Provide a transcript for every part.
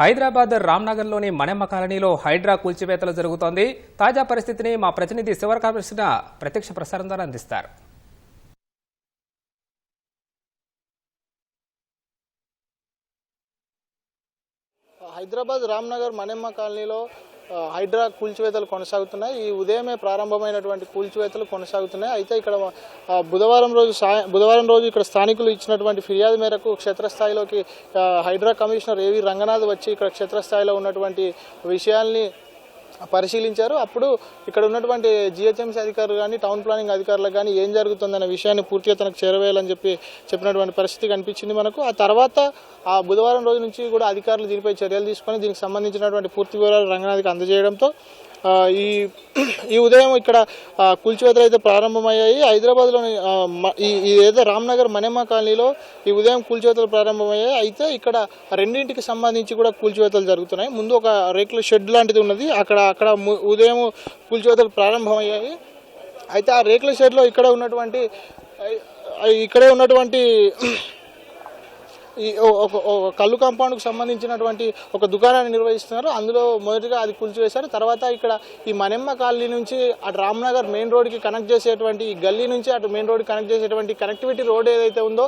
హైదరాబాద్ రామ్నగర్లోని మనెమ్మ కాలనీలో హైడ్రా కూల్చివేతలు జరుగుతోంది. తాజా పరిస్థితిని మా ప్రతినిధి శివరామకృష్ణ ప్రత్యక్ష ప్రసారం ద్వారా అందిస్తారు. హైదరాబాద్ రామ్నగర్ మణెమ్మ కాలనీలో హైడ్రా కూల్చివేతలు కొనసాగుతున్నాయి. ఈ ఉదయమే ప్రారంభమైనటువంటి కూల్చివేతలు కొనసాగుతున్నాయి. అయితే ఇక్కడ బుధవారం రోజు బుధవారం రోజు ఇక్కడ స్థానికులు ఇచ్చినటువంటి ఫిర్యాదు మేరకు క్షేత్రస్థాయిలోకి హైడ్రా కమిషనర్ ఏవి రంగనాథ్ వచ్చి ఇక్కడ క్షేత్రస్థాయిలో ఉన్నటువంటి విషయాల్ని పరిశీలించారు. అప్పుడు ఇక్కడ ఉన్నటువంటి జిహెచ్ఎంసీ అధికారులు కానీ టౌన్ ప్లానింగ్ అధికారులకు కానీ ఏం జరుగుతుందనే విషయాన్ని పూర్తిగా తనకు చేరవేయాలని చెప్పి చెప్పినటువంటి పరిస్థితి కనిపించింది మనకు. ఆ తర్వాత ఆ బుధవారం రోజు నుంచి కూడా అధికారులు దీనిపై చర్యలు తీసుకొని దీనికి సంబంధించినటువంటి పూర్తి వివరాలు రంగనాథ్కి అందజేయడంతో ఈ ఈ ఉదయం ఇక్కడ కూల్చివేతలు అయితే ప్రారంభమయ్యాయి. హైదరాబాద్లోని ఈ ఏదో రామ్నగర్ మణెమ్మ కాలనీలో ఈ ఉదయం కూల్చివేతలు ప్రారంభమయ్యాయి. అయితే ఇక్కడ రెండింటికి సంబంధించి కూడా కూల్చివేతలు జరుగుతున్నాయి. ముందు ఒక రేకుల షెడ్ లాంటిది ఉన్నది. అక్కడ అక్కడ ము- ఉదయం కూల్చివేతలు ప్రారంభమయ్యాయి. అయితే ఆ రేకుల షెడ్లో ఇక్కడ ఉన్నటువంటి ఇక్కడే ఉన్నటువంటి ఈ ఒక కళ్ళు కాంపౌండ్కు సంబంధించినటువంటి ఒక దుకాణాన్ని నిర్వహిస్తున్నారు. అందులో మొదటిగా అది కూల్చివేశారు. తర్వాత ఇక్కడ ఈ మనెమ్మ కాలనీ నుంచి అటు రామ్నగర్ మెయిన్ రోడ్కి కనెక్ట్ చేసేటువంటి ఈ గల్లీ నుంచి అటు మెయిన్ రోడ్ కనెక్ట్ చేసేటువంటి కనెక్టివిటీ రోడ్ ఏదైతే ఉందో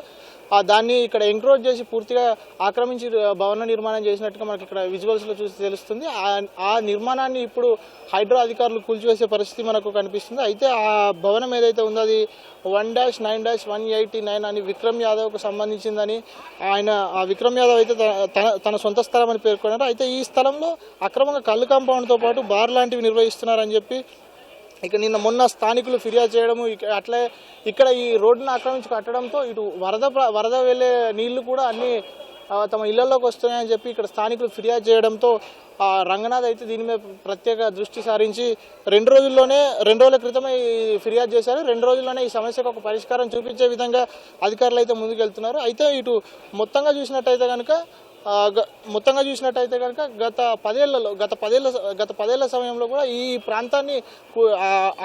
దాన్ని ఇక్కడ ఎంక్రోజ్ చేసి పూర్తిగా ఆక్రమించి భవన నిర్మాణం చేసినట్టుగా మనకి ఇక్కడ విజువల్స్లో చూసి తెలుస్తుంది. ఆ- నిర్మాణాన్ని ఇప్పుడు హైడ్రా అధికారులు కూల్చివేసే పరిస్థితి మనకు కనిపిస్తుంది. అయితే ఆ భవనం ఏదైతే ఉందో అది one dash nine dash one eighty nine అని విక్రమ్ యాదవ్కు సంబంధించిందని ఆయన ఆ విక్రమ్ యాదవ్ అయితే తన- తన తన సొంత స్థలం అని పేర్కొన్నారు. అయితే ఈ స్థలంలో అక్రమంగా కళ్ళు కాంపౌండ్తో పాటు బార్ లాంటివి నిర్వహిస్తున్నారని చెప్పి ఇక నిన్న మొన్న స్థానికులు ఫిర్యాదు చేయడము అట్లే ఇక్కడ ఈ రోడ్డును ఆక్రమించి కట్టడంతో ఇటు వరద వరద వెళ్ళే నీళ్ళు కూడా అన్ని తమ ఇళ్ళలోకి వస్తున్నాయని చెప్పి ఇక్కడ స్థానికులు ఫిర్యాదు చేయడంతో ఆ రంగనాథ్ అయితే దీని మీద ప్రత్యేక దృష్టి సారించి రెండు రోజుల్లోనే రెండు రోజుల క్రితమే ఈ ఫిర్యాదు చేశారు. రెండు రోజుల్లోనే ఈ సమస్యకు ఒక పరిష్కారం చూపించే విధంగా అధికారులు అయితే ముందుకెళ్తున్నారు. అయితే ఇటు మొత్తంగా చూసినట్టయితే కనుక మొత్తంగా చూసినట్టయితే కనుక గత పదేళ్ళలో గత పదేళ్ళ గత పదేళ్ళ సమయంలో కూడా ఈ ప్రాంతాన్ని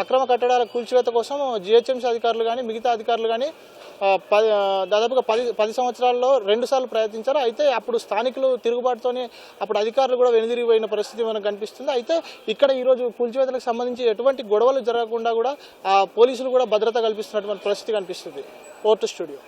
అక్రమ కట్టడాల కూల్చివేత కోసం జిహెచ్ఎంసీ అధికారులు కానీ మిగతా అధికారులు కానీ పది దాదాపుగా పది పది సంవత్సరాల్లో రెండు సార్లు ప్రయత్నించారు. అయితే అప్పుడు స్థానికులు తిరుగుబాటుతోనే అప్పుడు అధికారులు కూడా వెనుదిరిగిపోయిన పరిస్థితి మనకు కనిపిస్తుంది. అయితే ఇక్కడ ఈరోజు కూల్చివేతలకు సంబంధించి ఎటువంటి గొడవలు జరగకుండా కూడా పోలీసులు కూడా భద్రత కల్పిస్తున్నటువంటి పరిస్థితి కనిపిస్తుంది. Vote studio.